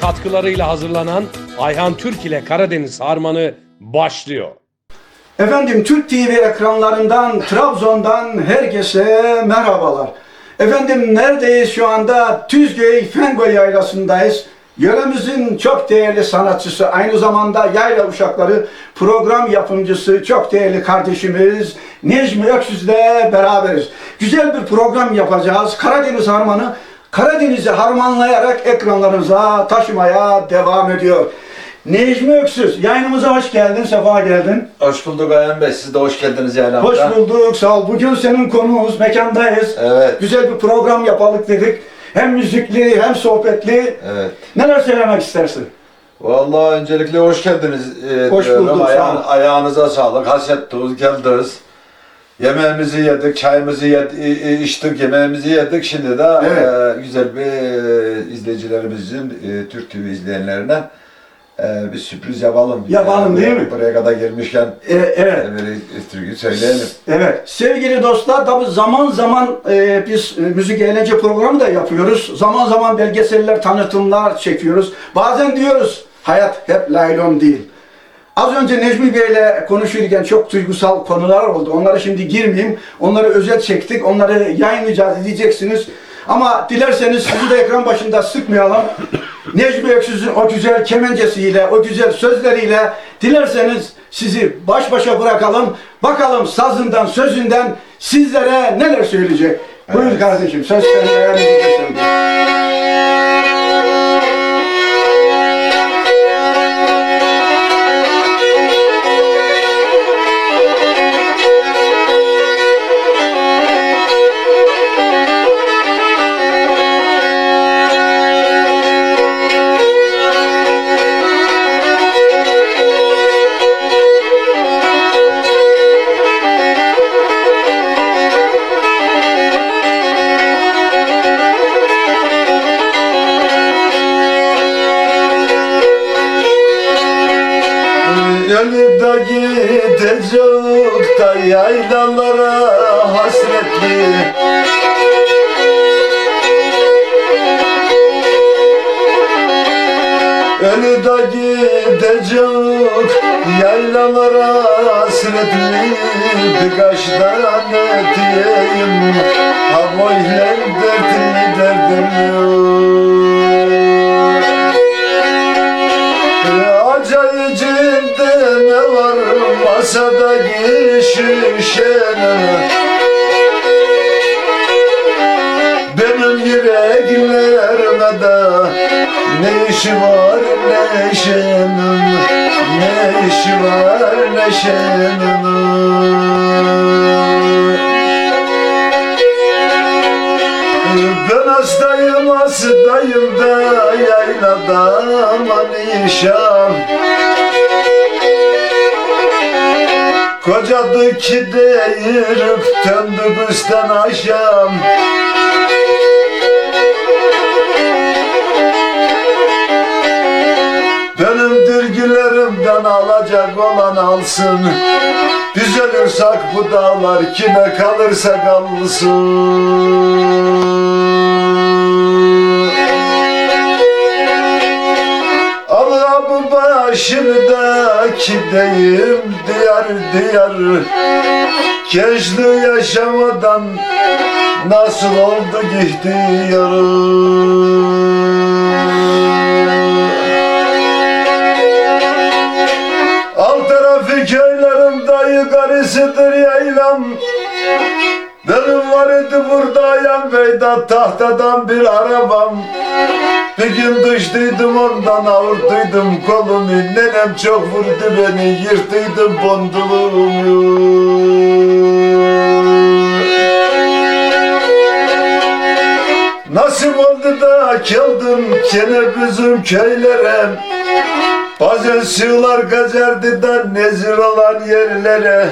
Katkılarıyla hazırlanan Ayhan Türk ile Karadeniz Harmanı başlıyor. Efendim Türk TV ekranlarından, Trabzon'dan herkese merhabalar. Efendim neredeyiz şu anda? Tüzgöy Fengo Yaylası'ndayız. Yöremizin çok değerli sanatçısı, aynı zamanda Yayla Uşakları program yapımcısı, çok değerli kardeşimiz Necmi Öksüz'le beraberiz. Güzel bir program yapacağız. Karadeniz Harmanı Karadeniz'i harmanlayarak ekranlarınıza taşımaya devam ediyor. Necmi Öksüz, yayınımıza hoş geldin, sefa geldin. Hoş bulduk Ayhan Bey. Siz de hoş geldiniz yani. Hoş bulduk, sağ ol. Bugün senin konuğumuz, mekandayız. Evet. Güzel bir program yapalım dedik. Hem müzikli hem sohbetli. Evet. Neler söylemek istersin? Vallahi öncelikle hoş geldiniz. e, Hoş diyorum. bulduk, sağ ol. ayağınıza sağlık. Hasrettiniz, geldiniz. Yemeğimizi yedik, çayımızı yed, i- i- içtik, yemeğimizi yedik. Şimdi de Evet. e, güzel bir e, izleyicilerimizin, e, Türk TV izleyenlerine e, bir sürpriz yapalım. Yapalım, değil mi? Buraya kadar gelmişken Ee, evet. e, bir türkü söyleyelim. Evet. Sevgili dostlar, tabi zaman zaman e, biz e, müzik eğlence programı da yapıyoruz. Zaman zaman belgeseller, tanıtımlar çekiyoruz. Bazen diyoruz, hayat hep laylon değil. Az önce Necmi Bey'le konuşurken çok duygusal konular oldu. Onlara şimdi girmeyeyim. Onları özel çektik. Onları yayınlayacağız, izleyeceksiniz. Ama dilerseniz sizi de ekran başında sıkmayalım. Necmi Öksüz'ün o güzel kemencesiyle, o güzel sözleriyle dilerseniz sizi baş başa bırakalım. Bakalım sazından, sözünden sizlere neler söyleyecek. Buyur Evet. kardeşim, söz sende. Yaylalara hasretli. Ölü da gidecek yaylalara hasretli. Birkaç tane diyeyim Ha boylen dertli derdim Acayicinde masada şişene Benim yüreklerime de ne işi var neşenin Ne işi var neşenin Ben hastayım hastayım da yaylada manişam Kocadı ki değirip döndü büsten aşam Benim dürgülerimden alacak olan alsın. Biz ölürsek bu dağlar kime kalırsa kalsın. Allah'ım başımdaki deyim diyar diyar. Gençliği yaşamadan nasıl oldu ihtiyarım Alt tarafı köylerim da yukarısıdır yaylam. Benim var idi burada yan beyda tahtadan bir arabam Bir gün düştüydüm ondan avurduydum kolumu. Nenem çok vurdu beni yırtıydım bonduluğumu. Nasip oldu da geldim gene bizim köylere. Bazen sığlar gazerdi da nezir olan yerlere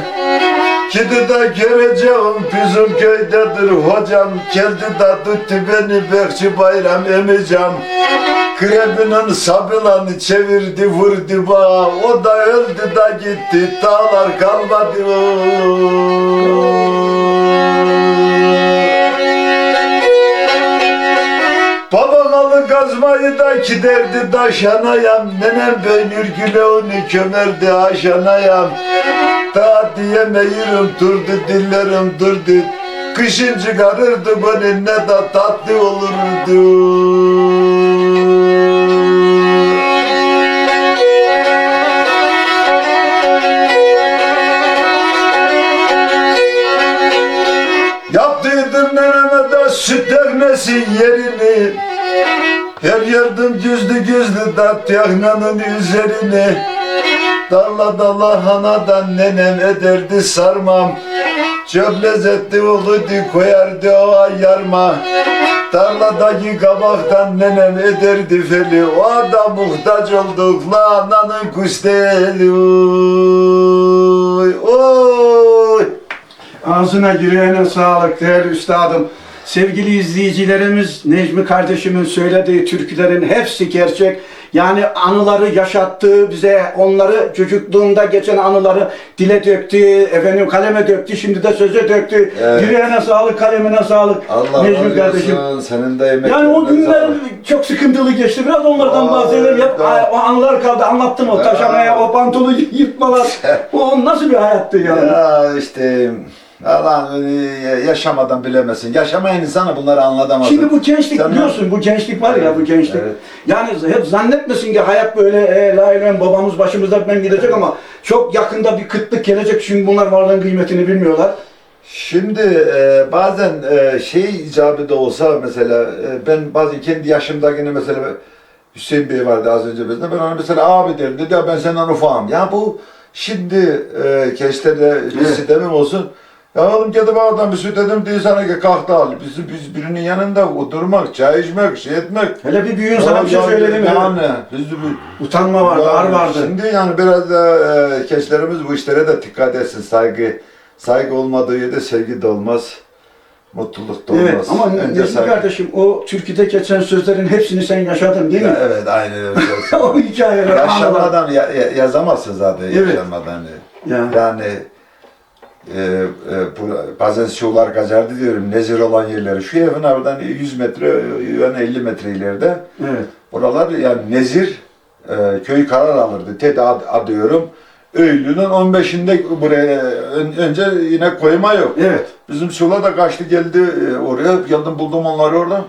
Gidi de göreceğim bizim köydedir hocam. Geldi da tuttu beni bekçi bayram emeceğim. Krebinin sabılanı çevirdi vurdu ba O da öldü da gitti dağlar kalmadı. Babam alı yazmayı da giderdi daşanayam. Nenem peynir güle onu kömerdi aşanayam Ta diyemeyirim durdu dillerim durdu Kışın çıkarırdı beni ne de tatlı olurdu. Yaptıydım neneme de süt ekmesi yerini. Her yerdim güzdü güzdü da yahnanın üzerine Dalla dalla hanadan nenem ederdi sarmam Çok lezzetli olurdu koyardı o yarma Tarladaki kabaktan nenem ederdi feli O da muhtaç olduk la ananın kusteli Oy, oy. Ağzına yüreğine sağlık değerli üstadım. Sevgili izleyicilerimiz Necmi kardeşimin söylediği türkülerin hepsi gerçek. Yani anıları yaşattığı bize onları çocukluğunda geçen anıları dile döktü, efendim kaleme döktü, şimdi de söze döktü. Evet. Yüreğine sağlık, kalemine sağlık Allah Necmi kardeşim. olsun. Senin de emeklerine Yani o günler çok sıkıntılı geçti. Biraz onlardan Aa, bahsedelim. Hep o anılar kaldı. Anlattım o Ya. taşamaya, o pantolu yırtmalar. o nasıl bir hayattı yani? Ya işte Allah yaşamadan bilemesin. Yaşamayan insana bunları anlatamaz. Şimdi bu gençlik Sen- biliyorsun bu gençlik var ya bu gençlik. Evet. Yani hep zannetmesin ki hayat böyle e, la ilahe babamız başımızda ben gidecek ama çok yakında bir kıtlık gelecek çünkü bunlar varlığın kıymetini bilmiyorlar. Şimdi e, bazen e, şey icabı da olsa mesela e, ben bazen kendi yaşımdakini mesela Hüseyin Bey vardı az önce bizde ben ona mesela abi derim dedi ya ben senden ufağım. Ya bu şimdi e, keştede bir Evet. sitemim olsun. Ya oğlum gidip oradan bir süt dedim diye sana ki kalktı al. Biz, biz birinin yanında oturmak, çay içmek, şey etmek. Hele bir büyüğün sana bir şey söyledi mi? Yani biz de bir- Utanma vardı, ar yani vardı. Şimdi yani biraz da e, keşlerimiz bu işlere de dikkat etsin. Saygı saygı olmadığı yerde sevgi de olmaz. Mutluluk da olmaz. Evet ama Necmi kardeşim o türküde geçen sözlerin hepsini sen yaşadın değil mi? Ya, evet aynı öyle. o hikayeler. Yaşamadan ya, ya- yazamazsın zaten Evet. yaşamadan. Ya. Yani e, e, bu- bazen şovlar kaçardı diyorum nezir olan yerleri. Şu evin oradan 100 metre, yani 50 metre ileride. Evet. Buralar yani nezir e, köy karar alırdı. TED ad, adıyorum. Öylü'nün 15'inde buraya ön- önce yine koyma yok. Evet. Bizim Sula da kaçtı geldi e, oraya. Geldim buldum onları orada.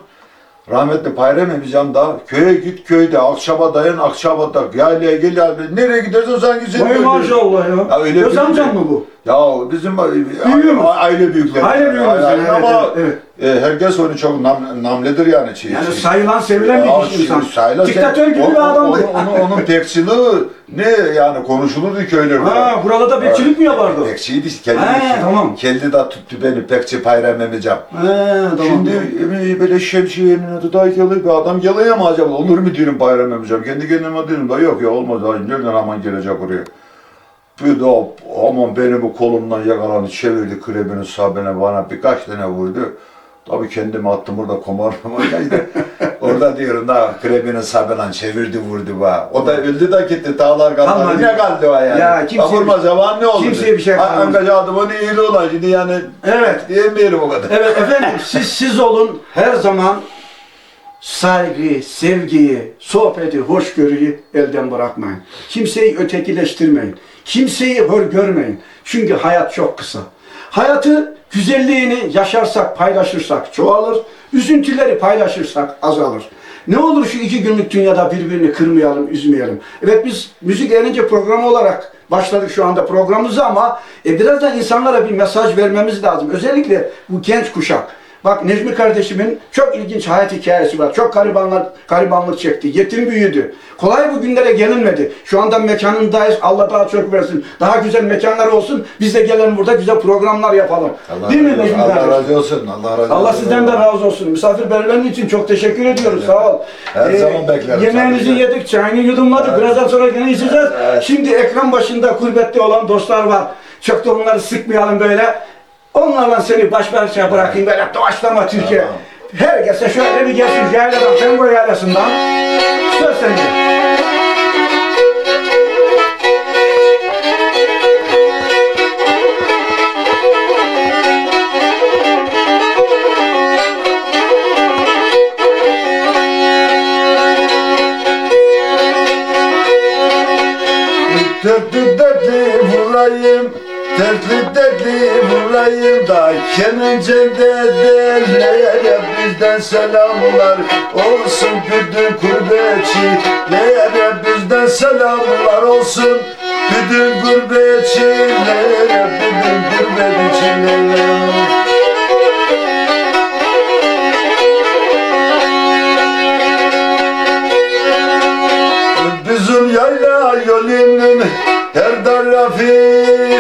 Rahmetli Payrem amcam da köye git köyde akşama dayan akşama tak yaylaya gel ya nereye gidersen sanki seni Vay maşallah ya. Ya öyle Öz bir- amcan mı bu? Ya bizim Büyüğümüz. a- aile büyükleri. Aile büyüğümüz Yani evet, ama evet, e, herkes onu çok nam, namledir yani. Şey, Yani şey. sayılan, sevilen Ya bir kişi insan. sayılan- Diktatör gibi bir adamdı. Onun, onun, onun bekçiliği ne yani konuşulurdu köylerde. Ha, burada da bekçilik mi yapardı? Bekçiydi kendi işi. tamam. Kendi de tuttu beni bekçi Payrem amcam. He, tamam. Şimdi e, böyle şemsiyenin adı da yalı bir adam yalıya mı acaba? Olur mu diyorum Bayram amcam. Kendi kendime diyorum da yok ya olmaz. Ay, nereden aman gelecek oraya. Bir de o- aman beni bu kolumdan yakalandı çevirdi krebinin sabine bana birkaç tane vurdu. Tabii kendimi attım orada komarmama işte. orada diyorum da krebinin sabinen çevirdi vurdu bana. O da öldü de gitti dağlar kalmadı. Ne kaldı o yani? Ya kimseye- Vurma zaman ne oldu? kimseye bir şey kalmadı. Anka adımın iyiliği olan şimdi yani Evet. diyemeyelim o kadar. Evet efendim siz siz olun her zaman saygı, sevgiyi, sohbeti, hoşgörüyü elden bırakmayın. Kimseyi ötekileştirmeyin. Kimseyi hor görmeyin. Çünkü hayat çok kısa. Hayatı güzelliğini yaşarsak, paylaşırsak çoğalır. Üzüntüleri paylaşırsak azalır. Ne olur şu iki günlük dünyada birbirini kırmayalım, üzmeyelim. Evet biz müzik eğlence programı olarak başladık şu anda programımızı ama e, biraz insanlara bir mesaj vermemiz lazım. Özellikle bu genç kuşak. Bak Necmi kardeşimin çok ilginç hayat hikayesi var. Çok garibanlar, garibanlık çekti. Yetim büyüdü. Kolay bu günlere gelinmedi. Şu anda mekanındayız. Allah daha çok versin. Daha güzel mekanlar olsun. Biz de gelelim burada güzel programlar yapalım. Allah, Değil mi. Necmi Allah kardeşim? razı olsun. Allah razı olsun. Allah sizden de razı olsun. Misafirperverliğin için çok teşekkür ediyoruz. Sağ ol. Ee, Her zaman bekleriz. Yemeğinizi ki. yedik, çayını yudumladık. Evet. Birazdan sonra yine içeceğiz. Evet. Şimdi ekran başında kurbette olan dostlar var. Çok da onları sıkmayalım böyle. Onlarla seni baş başa bırakayım böyle doğaçlama Türkiye. Tamam. Herkese şöyle bir gelsin yayladan, Tengo yaylasından. Söz sende. Dertli dertli vurayım, dertli dertli vurayım da Kemence'de derlere bizden selamlar. Olsun bütün gurbetçilere bizden selamlar olsun. Bütün gurbetçilere bütün gurbetçilere Bizim yayla yolunun her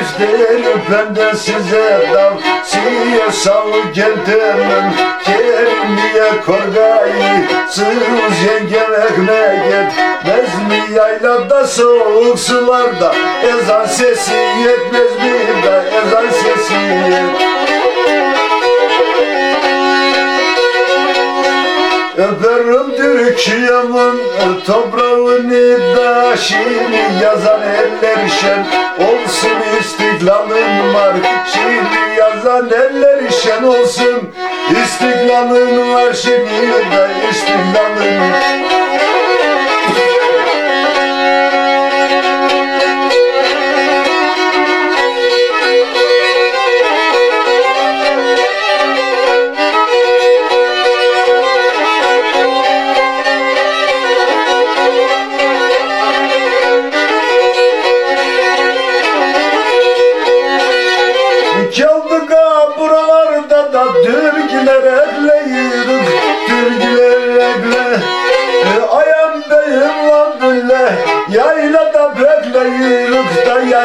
tarafıdır Ben de size tavsiye sal getirmem Kerimiye korgayı sığız yengem ekmek etmez mi? Yaylada soğuk sularda ezan sesi yetmez mi? Da ezan sesi Öperim Türkiye'min toprağını da Şiiri yazan eller şen. Olsun istiklalın marşını yazan eller şen olsun. İstiklalın marşını da istiklalın Çaldık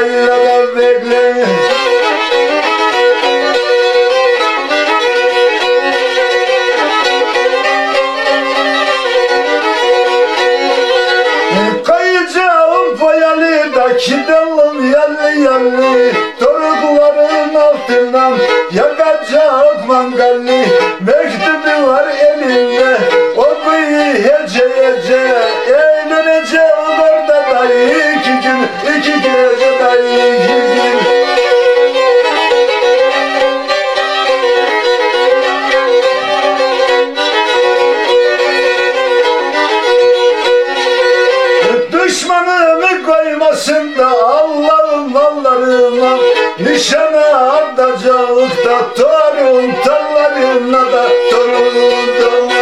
bekleyirik da yaylada koymasın da Allah'ım mallarına Nişana atacağız da torun tallarına da torun torun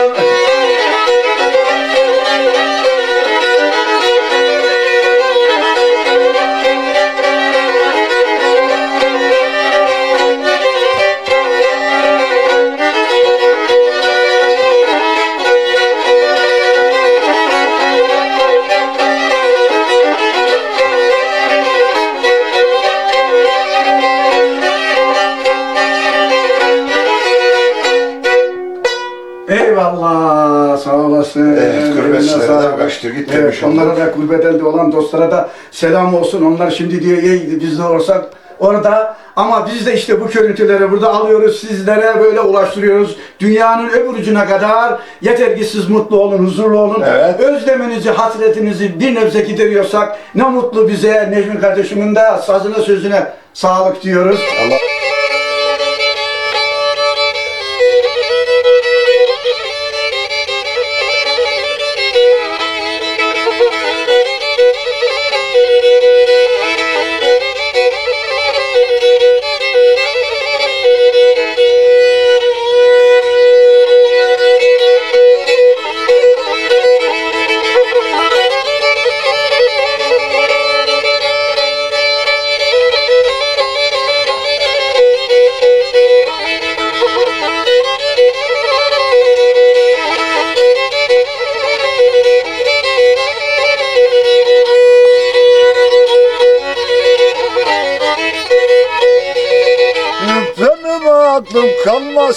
Eyvallah sağ olasın. Evet, gurbetçilere de sağlık. kaçtı, gitti Evet, inşallah. onlara da gurbet elde olan dostlara da selam olsun. Onlar şimdi diyor iyiydi biz de olsak orada ama biz de işte bu görüntüleri burada alıyoruz sizlere böyle ulaştırıyoruz. Dünyanın öbür ucuna kadar yeter ki siz mutlu olun, huzurlu olun. Evet. Özleminizi, hasretinizi bir nebze gideriyorsak ne mutlu bize Necmi kardeşimin de sazına sözüne sağlık diyoruz. Allah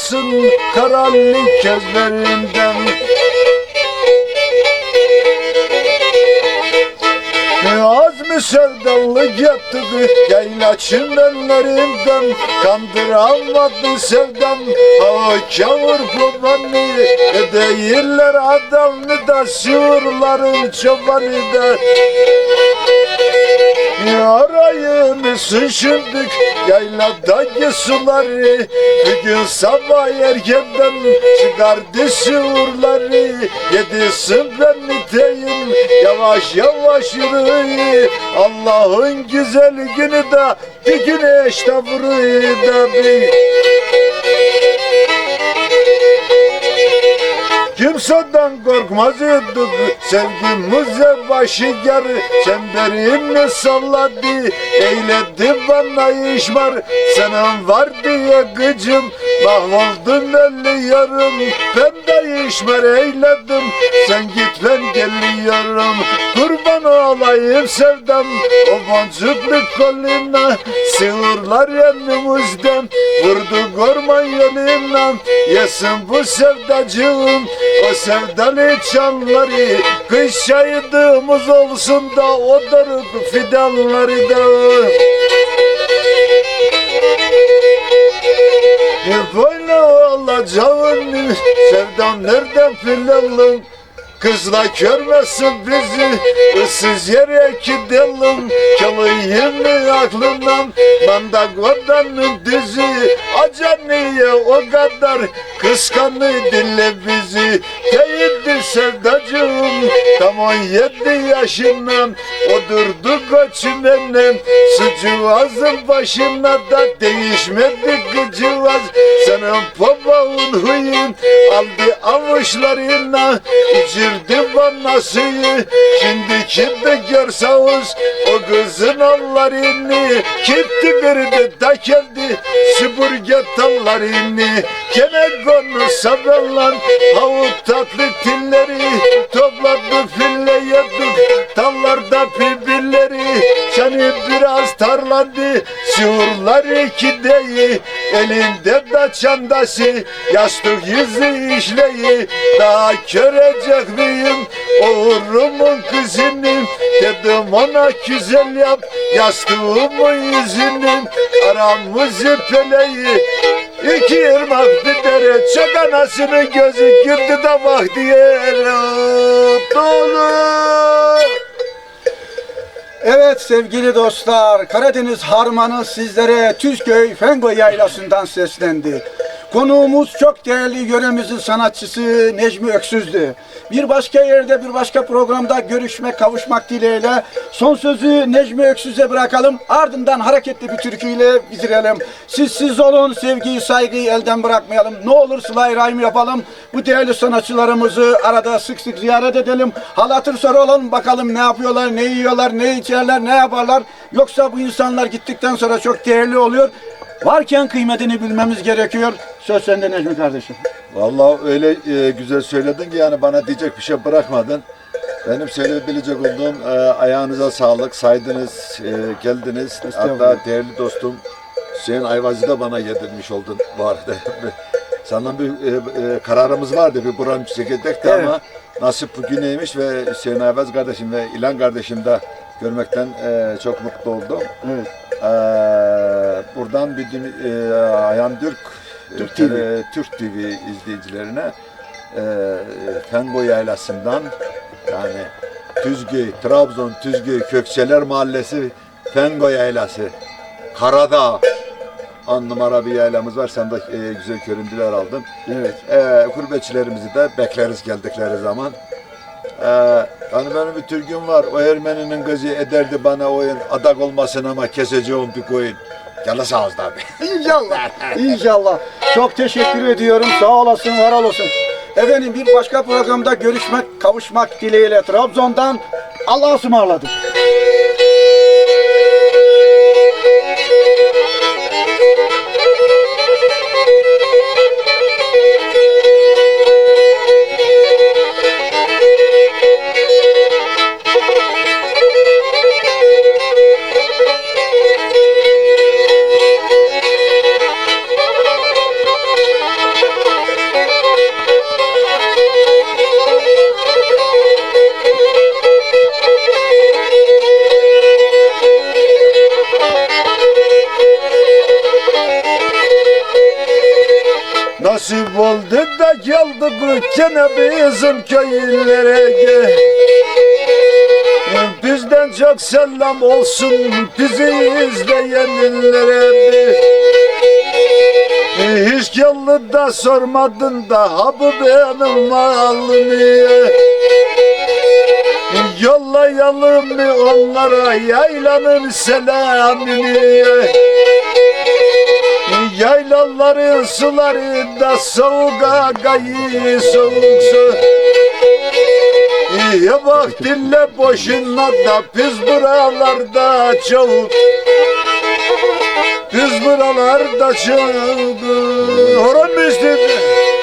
kalmasın karanlık sevdalık yaptık yayla çimenlerinden Kandıramadı sevdam hava kavur babanı değiller adamlı da sığırların çobanı da. Yarayını sıçındık yayladaki suları. Bugün sabah erkenden çıkardı sığırları. Yedisin ben niteyim yavaş yavaş yürü Allah'ın güzel günü de bir güneş de vuruyor bir Kimseden korkmaz idik Sevgimize başı yarı Çemberini salladı Eyledi bana iş var. Senin var diye gıcım. Mahvoldun elli yarım. Ben de işmer eyledim. Sen git ben geliyorum. Kurban olayım sevdam. O boncuklu koluna Sığırlar yanımızdan Vurdu orman yolundan Yesin bu sevdacığım O sevdalı çanları Kış şahidimiz olsun da O darık fidanları da Bir böyle olacağın Sevdam nereden planlı Kızla görmesin bizi ıssız yere gidelim Çalayım mı aklından Mandagodanın dizi Aca niye o kadar kıskanı dille bizi. Değildi sevdacığım Tam on yedi yaşından. Odurdu koçumenem Sıcıvazın başına da değişmedi gıcıvaz Senin babanın huyun Aldı avuçlarına İçirdi bana suyu Şimdi kimde görseniz O kızın allarını Gitti kırdı da geldi Süpürge tallarını Gene konu sabırlan Havuk tatlı tilleri Topladı fille yedik Tallarda birbirleri. Seni biraz tarlandı Sığırlar iki deyi Elinde de çandası Yastık yüzü işleyi Daha görecek miyim? Oğlumun kızını Dedim ona güzel yap Yastığımın yüzünü Aramızı peleyi. İki ırmak bir dere Çok anasının gözü güldü de bak diye Evet sevgili dostlar, Karadeniz Harmanı sizlere Tüzköy Fengo Yaylası'ndan seslendi. Konuğumuz çok değerli yöremizin sanatçısı Necmi Öksüz'dü. Bir başka yerde bir başka programda görüşmek, kavuşmak dileğiyle son sözü Necmi Öksüz'e bırakalım. Ardından hareketli bir türküyle bitirelim. Siz siz olun, sevgiyi, saygıyı elden bırakmayalım. Ne olur sılay rahim yapalım. Bu değerli sanatçılarımızı arada sık sık ziyaret edelim. Hal hatır soralım bakalım ne yapıyorlar, ne yiyorlar, ne içerler, ne yaparlar. Yoksa bu insanlar gittikten sonra çok değerli oluyor. Varken kıymetini bilmemiz gerekiyor. Söz sende Necmi kardeşim. Vallahi öyle e, güzel söyledin ki yani bana diyecek bir şey bırakmadın. Benim söyleyebilecek olduğum e, ayağınıza sağlık, saydınız, e, geldiniz. Hatta değerli dostum Hüseyin Ayvaz'ı da bana yedirmiş oldun bu arada. Senden bir e, e, kararımız vardı bir buranın çekecekti Evet. ama nasip bugüneymiş ve Hüseyin Ayvaz kardeşim ve İlan kardeşim de görmekten e, çok mutlu oldum. Evet. Ee, buradan bir dün, e, Ayhan Türk Türk TV. e, Türk TV izleyicilerine e, Fengo Yaylası'ndan yani Tüzgöy, Trabzon Tüzgöy Kökçeler Mahallesi Fengo Yaylası Karadağ on numara bir yaylamız var. Sen de e, güzel görüntüler aldın. Evet. E, gurbetçilerimizi de bekleriz geldikleri zaman. Ee, yani benim bir türküm var. O Ermeninin kızı ederdi bana oyun. Adak olmasın ama keseceğim bir koyun. Gel sağ ol abi. İnşallah. İnşallah. Çok teşekkür ediyorum. Sağ olasın, var olasın. Efendim bir başka programda görüşmek, kavuşmak dileğiyle Trabzon'dan Allah'a ısmarladık. Geldik gene bizim köylere gel. Bizden çok selam olsun bizi izleyenlere Hiç geldi da sormadın da ha bu benim malım niye Yollayalım mı onlara yaylanın selamını Yaylaların sularında soğuk agayı soğuk soğuk İyi bak dinle boşuna da biz buralarda çok. Biz buralarda çok. Horon mu?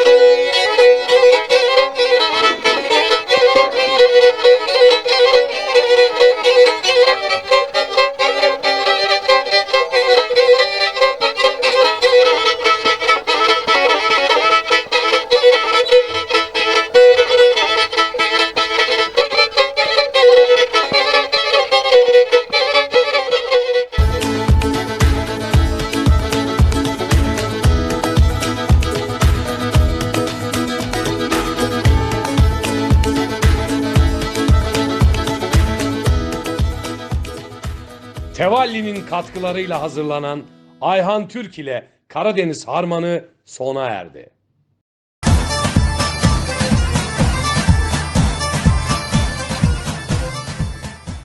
Katkılarıyla hazırlanan Ayhan Türk ile Karadeniz Harmanı sona erdi.